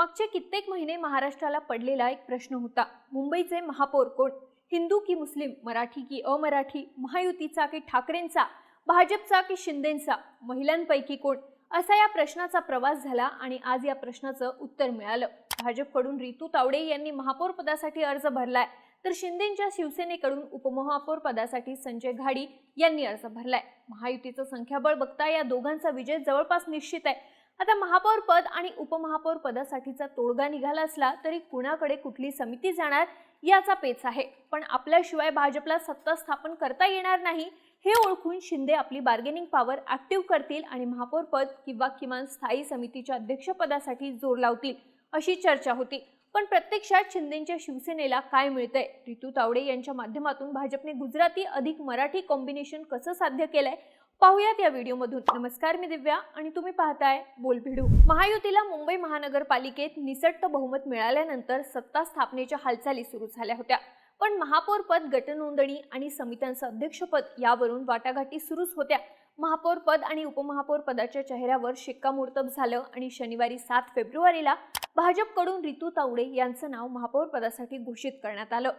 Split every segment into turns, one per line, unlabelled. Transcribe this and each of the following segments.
मागचे कित्येक महिने महाराष्ट्राला पडलेला एक प्रश्न होता मुंबईचे महापौर कोण? हिंदू की मुस्लिम? मराठी की अमराठी? महायुतीचा की ठाकरेंचा? भाजपचा की शिंदेंचा? महिलांपैकी कोण? असा या प्रश्नाचा प्रवास झाला आणि आज या प्रश्नाचं उत्तर मिळालं. भाजपकडून रितू तावडे यांनी महापौर पदासाठी अर्ज भरलाय तर शिंदेच्या शिवसेनेकडून उपमहापौर पदासाठी संजय घाडी यांनी अर्ज भरलाय. महायुतीचं संख्याबळ बघता या दोघांचा विजय जवळपास निश्चित आहे. आता महापौर पद आणि उपमहापौर पदासाठीचा तोडगा निघाला असला तरी कुणाकडे कुठली समिती जाणार याचा पेच आहे. पण आपल्याशिवाय भाजपला सत्ता स्थापन करता येणार नाही हे ओळखून शिंदे आपली बार्गेनिंग पॉवर ऍक्टिव्ह करतील आणि महापौर पद किंवा किमान स्थायी समितीच्या अध्यक्षपदासाठी जोर लावतील अशी चर्चा होती. पण प्रत्यक्षात शिंदेच्या शिवसेनेला काय मिळतंय? रितू तावडे यांच्या माध्यमातून भाजपने गुजराती अधिक मराठी कॉम्बिनेशन कसं साध्य केलंय? पाहुयात या व्हिडिओमधून. नमस्कार मी दिव्या आणि तुम्ही पाहताय बोलभिडू. महायुतीला मुंबई महानगरपालिकेत निसट्ट बहुमत मिळाल्यानंतर सत्ता स्थापनेच्या हालचाली सुरू झाल्या होत्या. पण महापौर पद गटनोंदणी आणि समित्यांचं अध्यक्षपद यावरून वाटाघाटी सुरूच होत्या. महापौर पद आणि उपमहापौर पदाच्या चेहऱ्यावर शिक्कामोर्तब झालं आणि शनिवारी सात फेब्रुवारीला भाजपकडून रितू तावडे यांचं नाव महापौर पदासाठी घोषित करण्यात आलं.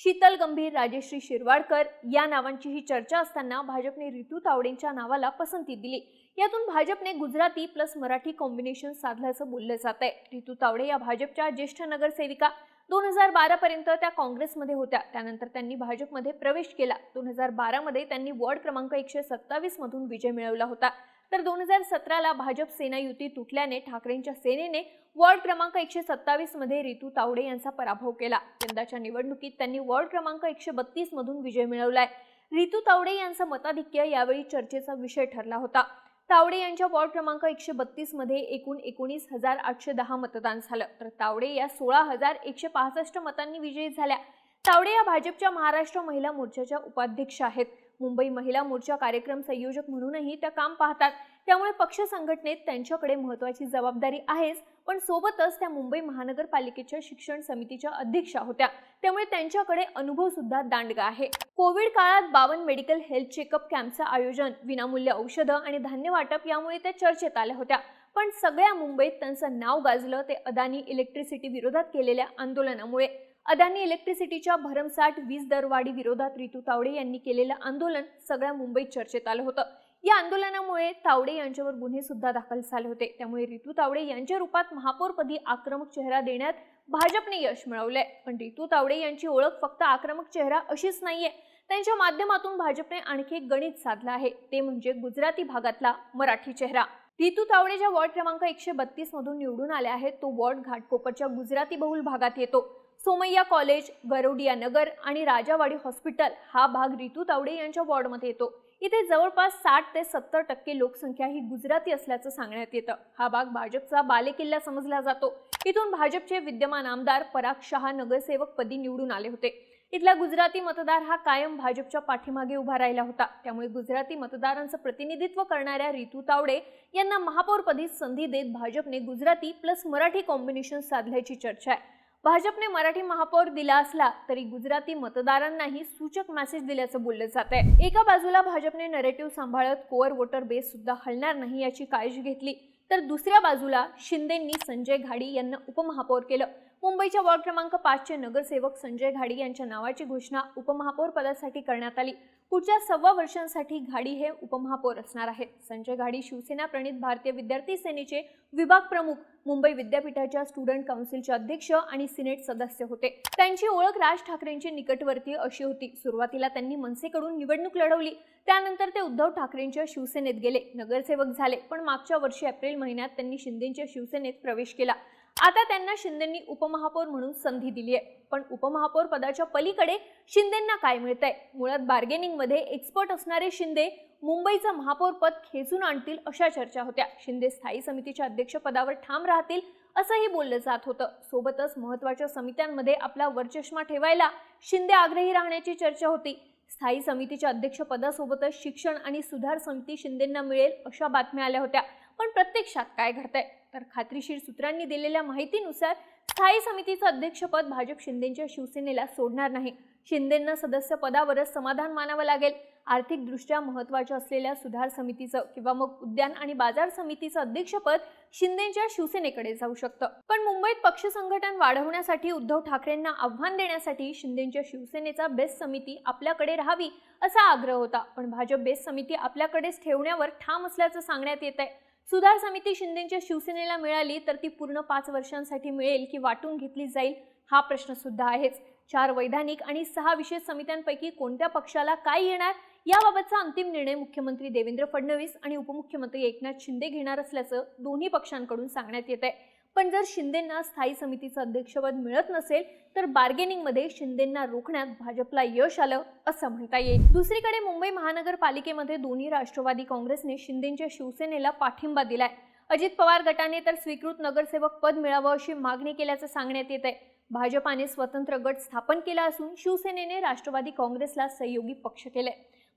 शीतल गंभीर राजेश्री शिरवाडकर या नावांचीही चर्चा असताना भाजपने रितू तावडेंच्या नावाला पसंती दिली. यातून भाजपने गुजराती प्लस मराठी कॉम्बिनेशन साधल्याचं बोललं जात आहे. रितू तावडे या भाजपच्या ज्येष्ठ नगरसेविका. दोन हजार बारा पर्यंत त्या काँग्रेसमध्ये होत्या. त्यानंतर त्यांनी भाजपमध्ये प्रवेश केला. दोन हजार बारामध्ये त्यांनी वॉर्ड क्रमांक एकशे सत्तावीसमधून विजय मिळवला होता. तर दोन हजार सतराला भाजप सेना युती तुटल्याने ठाकरेंच्या सेनेने वॉर्ड क्रमांक एकशे सत्तावीसमध्ये रितू तावडे यांचा पराभव केला. यंदाच्या निवडणुकीत त्यांनी वॉर्ड क्रमांक एकशे बत्तीस मधून विजय मिळवलाय. रितू तावडे यांचं मताधिक्य यावेळी चर्चेचा विषय ठरला होता. तावडे यांच्या वॉर्ड क्रमांक एकशे बत्तीसमध्ये एकूण एकोणीस हजार आठशे दहा मतदान झालं. तर तावडे या सोळा हजार एकशे पासष्ट मतांनी विजयी झाल्या. तावडे या भाजपच्या महाराष्ट्र महिला मोर्चाच्या उपाध्यक्ष आहेत. मुंबई महिला मोर्चा कार्यक्रम संयोजक म्हणूनही त्या काम पाहतात. त्यामुळे पक्ष संघटनेत त्यांच्याकडे महत्वाची जबाबदारी आहेच पण सोबतच त्या मुंबई महानगरपालिकेच्या शिक्षण समितीच्या अध्यक्षा होत्या. त्यामुळे त्यांच्याकडे अनुभव सुद्धा दांडगा आहे. कोविड काळात बावन मेडिकल हेल्थ चेकअप कॅम्पचं आयोजन विनामूल्य औषधं आणि धान्य वाटप यामुळे त्या चर्चेत आल्या होत्या. पण सगळ्या मुंबईत त्यांचं नाव गाजलं ते अदानी इलेक्ट्रिसिटी विरोधात केलेल्या आंदोलनामुळे. अदानी इलेक्ट्रिसिटीच्या भरमसाठ वीज दरवाढी विरोधात रितू तावडे यांनी केलेलं आंदोलन सगळ्या मुंबईत चर्चेत आलं होतं. या आंदोलनामुळे तावडे यांच्यावर गुन्हे सुद्धा दाखल झाले होते. त्यामुळे रितू तावडे यांच्या रूपात महापौरपदी आक्रमक चेहरा देण्यात भाजपने यश मिळवलंय. पण रितू तावडे यांची ओळख फक्त आक्रमक चेहरा अशीच नाहीये. त्यांच्या माध्यमातून भाजपने आणखी एक गणित साधलं आहे. ते म्हणजे गुजराती भागातला मराठी चेहरा. रितू तावडे ज्या वॉर्ड क्रमांक एकशे बत्तीस मधून निवडून आले आहेत तो वॉर्ड घाटकोपरच्या गुजराती बहुल भागात येतो. सोमय्या कॉलेज गरोडिया नगर आणि राजावाडी हॉस्पिटल हा भाग रितू तावडे यांच्या वॉर्डमध्ये येतो. इथे जवळपास साठ ते सत्तर टक्के लोकसंख्या ही गुजराती असल्याचं सांगण्यात येतं. हा भाग भाजपचा बालेकिल्ला समजला जातो. इथून भाजपचे विद्यमान आमदार पराग शहा नगरसेवक पदी निवडून आले होते. इथला गुजराती मतदार हा कायम भाजपच्या पाठीमागे उभा राहिला होता. त्यामुळे गुजराती मतदारांचं प्रतिनिधित्व करणाऱ्या रितू तावडे यांना महापौरपदी संधी देत भाजपने गुजराती प्लस मराठी कॉम्बिनेशन साधल्याची चर्चा आहे. भाजपने मराठी महापौर दिला असला तरी गुजराती मतदारांनाही सूचक मेसेज दिल्याचं बोललं जात आहे. एका बाजूला भाजपने नरेटिव्ह सांभाळत कोअर वोटर बेस सुद्धा हलणार नाही याची काळजी घेतली तर दुसऱ्या बाजूला शिंदेंनी संजय घाडी यांना उपमहापौर केलं. मुंबईच्या वॉर्ड क्रमांक पाचचे नगरसेवक संजय घाडी यांच्या नावाची घोषणा उपमहापौर पदासाठी करण्यात आली. पुढच्या सव्वा वर्षांसाठी घाडी हे उपमहापौर असणार आहेत. संजय घाडी शिवसेना प्रणित भारतीय विद्यार्थी सेनेचे विभाग प्रमुख मुंबई विद्यापीठाच्या स्टुडंट काउन्सिलचे अध्यक्ष आणि सिनेट सदस्य होते. त्यांची ओळख राज ठाकरेंची निकटवर्तीय अशी होती. सुरुवातीला त्यांनी मनसेकडून निवडणूक लढवली. त्यानंतर ते उद्धव ठाकरेंच्या शिवसेनेत गेले. नगरसेवक झाले. पण मागच्या वर्षी एप्रिल महिन्यात त्यांनी शिंदेच्या शिवसेनेत प्रवेश केला. आता त्यांना शिंदेंनी उपमहापौर म्हणून संधी दिली आहे. पण उपमहापौर पदाच्या पलीकडे शिंदेंना काय मिळतंय? मुळात बार्गेनिंगमध्ये एक्सपर्ट असणारे शिंदे मुंबईचं महापौर पद खेचून आणतील अशा चर्चा होत्या. शिंदे स्थायी समितीच्या अध्यक्षपदावर ठाम राहतील असंही बोललं जात होतं. सोबतच महत्त्वाच्या समित्यांमध्ये आपला वरचष्मा ठेवायला शिंदे आग्रही राहण्याची चर्चा होती. स्थायी समितीच्या अध्यक्षपदासोबतच शिक्षण आणि सुधार समिती शिंदेंना मिळेल अशा बातम्या आल्या होत्या. पण प्रत्यक्षात काय घडतंय? तर खात्रीशीर सूत्रांनी दिलेल्या माहितीनुसार स्थायी समितीचं अध्यक्षपद भाजप शिंदेच्या शिवसेनेला सोडणार नाही. शिंदेंना सदस्य पदावरच समाधान मानावं लागेल. आर्थिकदृष्ट्या महत्त्वाच्या असलेल्या सुधार समितीचं किंवा मग उद्यान आणि बाजार समितीचं अध्यक्षपद शिंदेच्या शिवसेनेकडे जाऊ शकतं. पण मुंबईत पक्ष संघटन वाढवण्यासाठी उद्धव ठाकरेंना आव्हान देण्यासाठी शिंदेच्या शिवसेनेचा बेस्ट समिती आपल्याकडे राहावी असा आग्रह होता. पण भाजप बेस्ट समिती आपल्याकडेच ठेवण्यावर ठाम असल्याचं सांगण्यात येत आहे सुधार समिती शिंदेच्या शिवसेनेला मिळाली तर ती पूर्ण पाच वर्षांसाठी मिळेल की वाटून घेतली जाईल हा प्रश्न सुद्धा आहेच. चार वैधानिक आणि सहा विशेष समित्यांपैकी कोणत्या पक्षाला काय येणार याबाबतचा अंतिम निर्णय मुख्यमंत्री देवेंद्र फडणवीस आणि उपमुख्यमंत्री एकनाथ शिंदे घेणार असल्याचं दोन्ही पक्षांकडून सांगण्यात येत आहे पण जर शिंदेंना स्थायी समितीचं अध्यक्षपद मिळत नसेल तर बार्गेनिंगमध्ये शिंदेंना रोखण्यात भाजपला यश आलं असं म्हणता येईल. दुसरीकडे मुंबई महानगरपालिकेमध्ये दोन्ही राष्ट्रवादी काँग्रेसने शिंदेच्या शिवसेनेला पाठिंबा दिलाय. अजित पवार गटाने तर स्वीकृत नगरसेवक पद मिळावं अशी मागणी केल्याचं सांगण्यात येत आहे भाजपाने स्वतंत्र गट स्थापन केला असून शिवसेनेने राष्ट्रवादी काँग्रेसला सहयोगी पक्ष केले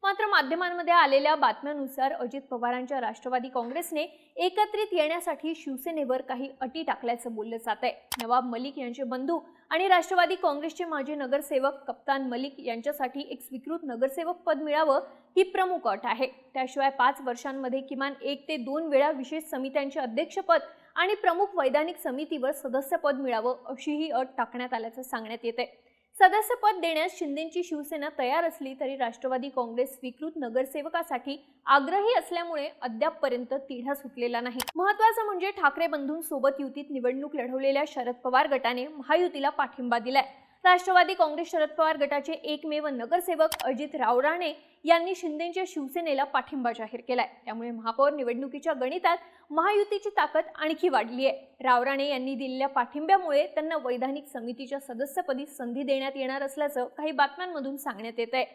मात्र माध्यमांमध्ये आलेल्या बातम्यानुसार अजित पवारांच्या राष्ट्रवादी काँग्रेसने एकत्रित येण्यासाठी शिवसेनेवर काही अटी टाकल्याचं बोललं जात आहे नवाब मलिक यांचे बंधू आणि राष्ट्रवादी काँग्रेसचे माजी नगरसेवक कप्तान मलिक यांच्यासाठी एक स्वीकृत नगरसेवक पद मिळावं ही प्रमुख अट आहे. त्याशिवाय पाच वर्षांमध्ये किमान एक ते दोन वेळा विशेष समित्यांचे अध्यक्षपद आणि प्रमुख वैधानिक समितीवर सदस्यपद मिळावं अशीही अट टाकण्यात आल्याचं सांगण्यात येते सदस्यपद देण्यास शिंदेची शिवसेना तयार असली तरी राष्ट्रवादी काँग्रेस स्वीकृत नगरसेवकासाठी आग्रही असल्यामुळे अद्यापपर्यंत तिढा सुटलेला नाही. महत्वाचं म्हणजे ठाकरे बंधूंसोबत युतीत निवडणूक लढवलेल्या शरद पवार गटाने महायुतीला पाठिंबा दिलाय. राष्ट्रवादी काँग्रेस शरद पवार गटाचे एकमेव नगरसेवक अजित रावराणे यांनी शिंदेच्या शिवसेनेला पाठिंबा जाहीर केलाय. त्यामुळे महापौर निवडणुकीच्या गणितात महायुतीची ताकद आणखी वाढली आहे. रावराणे यांनी दिलेल्या पाठिंब्यामुळे त्यांना वैधानिक समितीच्या सदस्यपदी संधी देण्यात येणार असल्याचं काही बातम्यांमधून सांगण्यात येत आहे.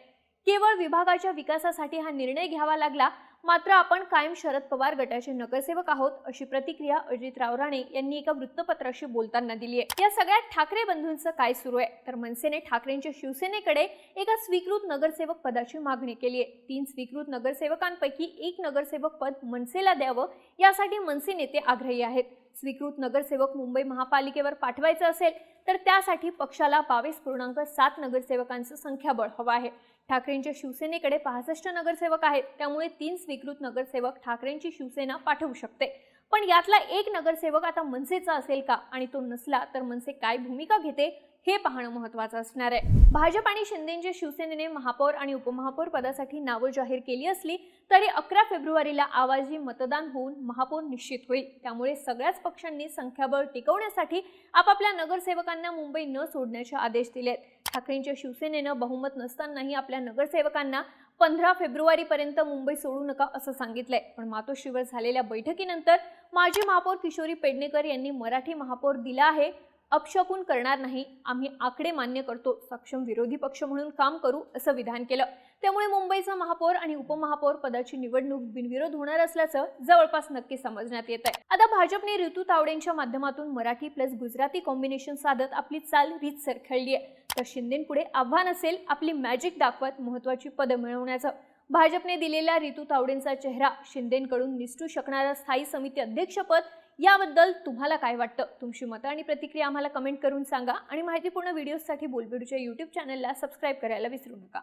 केवळ विभागाच्या विकासासाठी हा निर्णय घ्यावा लागला मात्र आपण कायम शरद पवार गटाचे नगरसेवक आहोत अशी प्रतिक्रिया अजित रावराणे यांनी एका वृत्तपत्राशी बोलताना दिली आहे या सगळ्यात ठाकरे बंधूंचं काय सुरू आहे? तर मनसेने ठाकरेंच्या शिवसेनेकडे एका स्वीकृत नगरसेवक पदाची मागणी केली आहे तीन स्वीकृत नगरसेवकांपैकी एक नगरसेवक पद मनसेला द्यावं यासाठी मनसे नेते आग्रही आहेत. स्वीकृत नगरसेवक मुंबई महापालिकेवर पाठवायचं असेल तर त्यासाठी पक्षाला बावीस पूर्णांक सात नगरसेवकांचं संख्याबळ हवं आहे. ठाकरेंच्या शिवसेनेकडे पासष्ट नगरसेवक आहेत त्यामुळे तीन स्वीकृत नगरसेवक ठाकरेंची शिवसेना पाठवू शकते. पण यातला एक नगरसेवक आता मनसेचा असेल का? आणि तो नसला तर मनसे काय भूमिका घेते? हे पाहणं महत्वाचं असणार आहे. भाजप आणि शिंदेच्या शिवसेनेने महापौर आणि उपमहापौर पदासाठी नावं जाहीर केली असली तरी अकरा फेब्रुवारीला आवाजी मतदान होऊन महापौर निश्चित होईल. त्यामुळे सगळ्याच पक्षांनी संख्याबळ टिकवण्यासाठी आपापल्या नगरसेवकांना मुंबई न सोडण्याचे आदेश दिले ठाकरेंच्या शिवसेनेनं बहुमत नसतानाही आपल्या नगरसेवकांना पंधरा फेब्रुवारीपर्यंत मुंबई सोडू नका असं सांगितलंय. पण मातोश्रीवर झालेल्या बैठकीनंतर माजी महापौर किशोरी पेडणेकर यांनी मराठी महापौर दिला आहे. अपशकून करणार नाही. आम्ही आकडे मान्य करतो. सक्षम विरोधी पक्ष म्हणून काम करू असं विधान केलं. त्यामुळे मुंबईचा महापौर आणि उपमहापौर पदाची निवडणूक बिनविरोध होणार असल्याचं जवळपास नक्की समजण्यात येत आहे आता भाजपने ऋतू तावडेंच्या माध्यमातून मराठी प्लस गुजराती कॉम्बिनेशन साधत आपली चाल रीत सरखळली आहे. तर शिंदेपुढे आव्हान असेल आपली मॅजिक दाखवत महत्वाची पदं मिळवण्याचं. भाजपने दिलेल्या ऋतू तावडेंचा चेहरा शिंदेकडून निसटू शकणारा स्थायी समिती अध्यक्षपद याबद्दल तुम्हाला काय वाटतं? तुमची मतं आणि प्रतिक्रिया आम्हाला कमेंट करून सांगा. आणि माहितीपूर्ण व्हिडिओजसाठी बोलबेडूच्या यूट्यूब चॅनलला सबस्क्राईब करायला विसरू नका.